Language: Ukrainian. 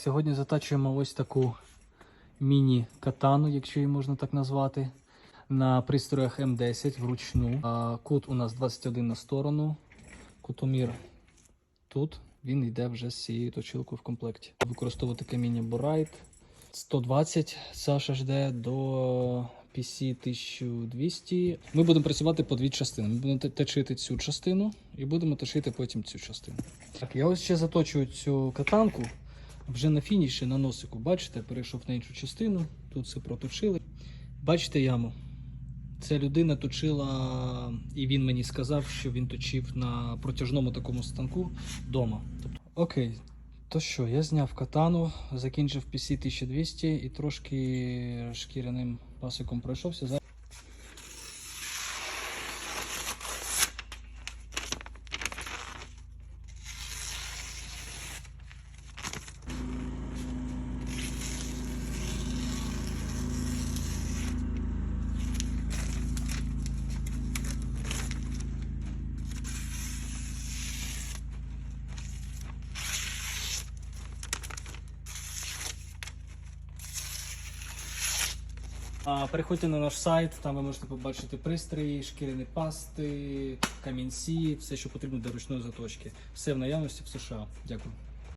Сьогодні затачуємо ось таку міні-катану, якщо її можна так назвати, на пристроях М10 вручну. Кут у нас 21 на сторону. Кутомір тут. Він йде вже з цією точилкою в комплекті. Використовувати каміння Борайт 120 Саша жде до PC 1200. Ми будемо працювати по дві частини. Ми будемо точити цю частину і будемо точити потім цю частину. Так, я ось ще заточую цю катанку вже на фініші, на носику. Бачите, перейшов на іншу частину, тут все проточили. Бачите яму? Ця людина точила, і він мені сказав, що він точив на протяжному такому станку вдома. Тобто, окей, то що, я зняв катану, закінчив PC 1200 і трошки шкіряним пасиком пройшовся. Переходьте на наш сайт, там ви можете побачити пристрої, шкіряні пасти, камінці, все, що потрібно для ручної заточки. Все в наявності в США. Дякую.